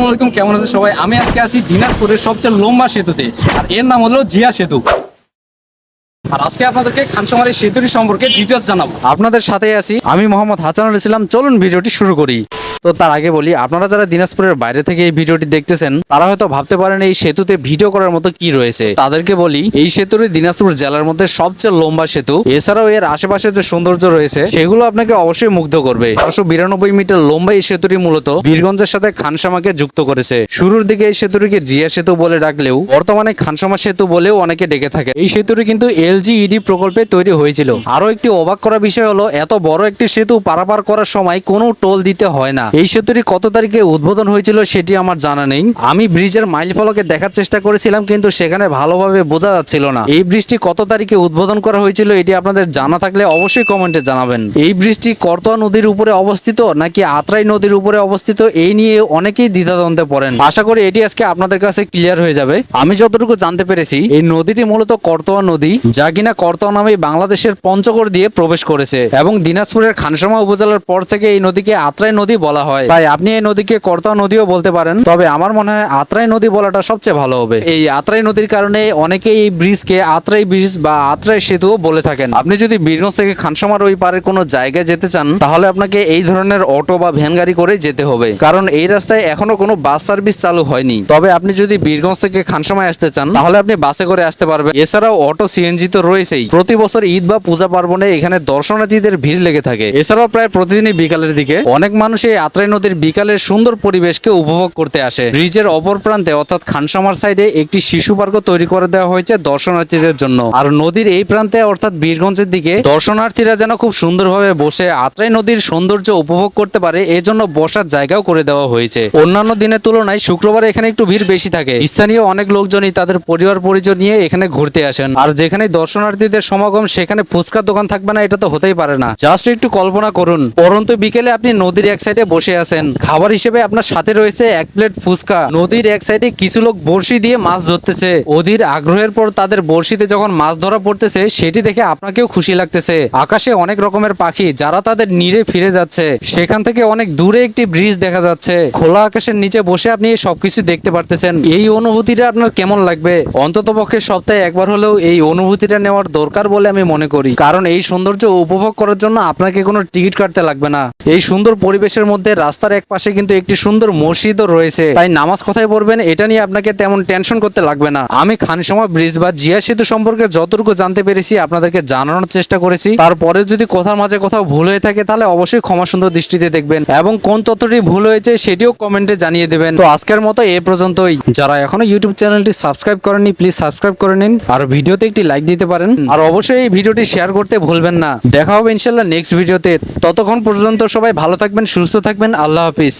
আসসালামু আলাইকুম, কেমন আছে সবাই? আমি আজকে আছি দিনাজপুরের সবচেয়ে লম্বা সেতুতে, আর এর নাম হলো জিয়া সেতু। আর আজকে আপনাদেরকে খানসমারের সেতুটি সম্পর্কে ডিটেলস জানাব। আপনাদের সাথে আছি, আমি মোহাম্মদ হাসানুল ইসলাম। চলুন ভিডিওটি শুরু করি। তো তার আগে বলি, আপনারা যারা দিনাজপুরের বাইরে থেকে এই ভিডিওটি দেখতেছেন, তারা হয়তো ভাবতে পারেন এই সেতুতে ভিডিও করার মতো কি রয়েছে। তাদেরকে বলি, এই সেতুটি দিনাজপুর জেলার মধ্যে সবচেয়ে লম্বা সেতু। এছাড়াও এর আশেপাশে যে সৌন্দর্য রয়েছে, সেগুলো আপনাকে অবশ্যই মুগ্ধ করবে। চারশো বিরানব্বই মিটার লম্বা এই সেতুটি মূলত বীরগঞ্জের সাথে খানসামাকে যুক্ত করেছে। শুরুর দিকে এই সেতুটিকে জিয়া সেতু বলে ডাকলেও, বর্তমানে খানসামা সেতু বলেও অনেকে ডেকে থাকে। এই সেতুটি কিন্তু এলজিইডি প্রকল্পে তৈরি হয়েছিল। আরও একটি অবাক করা বিষয় হলো, এত বড় একটি সেতু পারাপার করার সময় কোনো টোল দিতে হয় না। এই সেতুটি কত তারিখে উদ্বোধন হয়েছিল সেটি আমার জানা নেই। আমি ব্রিজের মাইল ফলকে দেখার চেষ্টা করেছিলাম, কিন্তু সেখানে ভালোভাবে বোঝা যাচ্ছিল না। এই ব্রিজটি কত তারিখে উদ্বোধন করা হয়েছিল এটি আপনাদের জানা থাকলে অবশ্যই কমেন্টে জানাবেন। এই ব্রিজটি করতোয়া নদীর উপরে অবস্থিত নাকি আত্রাই নদীর উপরে অবস্থিত, এই নিয়ে অনেকেই দ্বিধাদ্বন্দ্বে পড়েন। আশা করি এটি আজকে আপনাদের কাছে ক্লিয়ার হয়ে যাবে। আমি যতটুকু জানতে পেরেছি, এই নদীটি মূলত করতোয়া নদী, যা কিনা করতোয়া নামে বাংলাদেশের পঞ্চগড় দিয়ে প্রবেশ করেছে এবং দিনাজপুরের খানসামা উপজেলার পর থেকে এই নদীকে আত্রাই নদী বলা হয়। তাই আপনি এই নদীকে করতোয়া নদীও বলতে পারেন। তবে আমার মনে হয় আত্রাই নদী বলাটা সবচেয়ে ভালো হবে। এই আত্রাই নদীর কারণে অনেকেই এই ব্রিজকে আত্রাই ব্রিজ বা আত্রাই সেতুও বলে থাকেন। আপনি যদি বীরগঞ্জ থেকে খানসামার ওই পারের কোনো জায়গায় যেতে চান, তাহলে আপনাকে এই ধরনের অটো বা ভ্যান গাড়ি করে যেতে হবে। কারণ এই রাস্তায় এখনও কোনো বাস সার্ভিস চালু হয়নি। তবে আপনি যদি বীরগঞ্জ থেকে খানসামায় আসতে চান, তাহলে আপনি বাসে করে আসতে পারবেন। এছাড়াও অটো সিএনজি তো রয়েছেই। প্রতি বছর ঈদ বা পূজা পার্বণে এখানে দর্শনার্থীদের ভিড় লেগে থাকে। এছাড়াও প্রায় প্রতিদিনই বিকালের দিকে অনেক মানুষ এই আত্রাই নদীর বিকালের সুন্দর পরিবেশকে উপভোগ করতে আসে। ব্রিজের অপর প্রান্তে, অর্থাৎ খানসামার সাইডে, একটি শিশু পার্ক তৈরি করে দেওয়া হয়েছে দর্শনার্থীদের জন্য। আর নদীর এই প্রান্তে, অর্থাৎ বীরগঞ্জের দিকে, দর্শনার্থীরা যেন খুব সুন্দরভাবে বসে আত্রাই নদীর সৌন্দর্য উপভোগ করতে পারে, এজন্য বসার জায়গাও করে দেওয়া হয়েছে। অন্যান্য দিনের তুলনায়, শুক্রবার এখানে একটু ভিড় বেশি থাকে। স্থানীয় অনেক লোকজনই তাদের পরিবার পরিজন নিয়ে এখানে ঘুরতে আসেন। আর যেখানে দর্শনার্থীদের সমাগম, সেখানে ফুচকার দোকান থাকবে না, এটা তো হতেই পারে না। জাস্ট একটু কল্পনা করুন। পরন্তু বিকেলে আপনি নদীর এক সাইডে বসে আছেন। খাবার হিসেবে আপনার সাথে রয়েছে এক প্লেট ফুচকা। নদীর এক সাইডে কিছু লোক বড়শি দিয়ে মাছ ধরতেছে। অধীর আগ্রহের পর তাদের বড়শিতে যখন মাছ ধরা পড়তেছে, সেটি দেখে আপনাকেও খুশি লাগতেছে। আকাশে অনেক রকমের পাখি, যারা তাদের নিরে ফিরে যাচ্ছে। সেখান থেকে অনেক দূরে একটি ব্রিজ দেখা যাচ্ছে। খোলা আকাশের নিচে বসে আপনি সবকিছু দেখতে পারতেছেন। এই অনুভূতিটা আপনার কেমন লাগবে? অন্তত পক্ষে সপ্তাহে একবার হলেও এই অনুভূতিটা নেওয়ার দরকার বলে আমি মনে করি। কারণ এই সৌন্দর্য উপভোগ করার জন্য আপনাকে কোনো টিকিট কাটতে লাগবে না। এই সুন্দর পরিবেশের মধ্যে রাস্তার এক পাশে কিন্তু একটি সুন্দর মসজিদও রয়েছে। তাই নামাজ কোথায় পড়বেন এটা নিয়ে আপনাকে তেমন টেনশন করতে লাগবে না। আমি খানসমা ব্রিজ বা জিয়া সেতু সম্পর্কে যতটুকু জানতে পেরেছি, আপনাদেরকে জানানোর চেষ্টা করেছি। তারপরে যদি কথার মাঝে কোথাও ভুল হয়ে থাকে, তাহলে অবশ্যই ক্ষমা সুন্দর দৃষ্টিতে দেখবেন এবং কোন তথ্যটি ভুল হয়েছে সেটিও কমেন্টে জানিয়ে দেবেন। তো আজকের মতো এ পর্যন্তই। যারা এখনও ইউটিউব চ্যানেলটি সাবস্ক্রাইব করেননি প্লিজ সাবস্ক্রাইব করে নিন। আর ভিডিওতে একটি লাইক দিতে পারেন। আর অবশ্যই এই ভিডিওটি শেয়ার করতে ভুলবেন না। দেখা হবে ইনশাল্লাহ নেক্সট ভিডিওতে ততক্ষণ পর্যন্ত সবাই ভালো থাকবেন, সুস্থ থাকবেন আল্লাহ হাফিজ।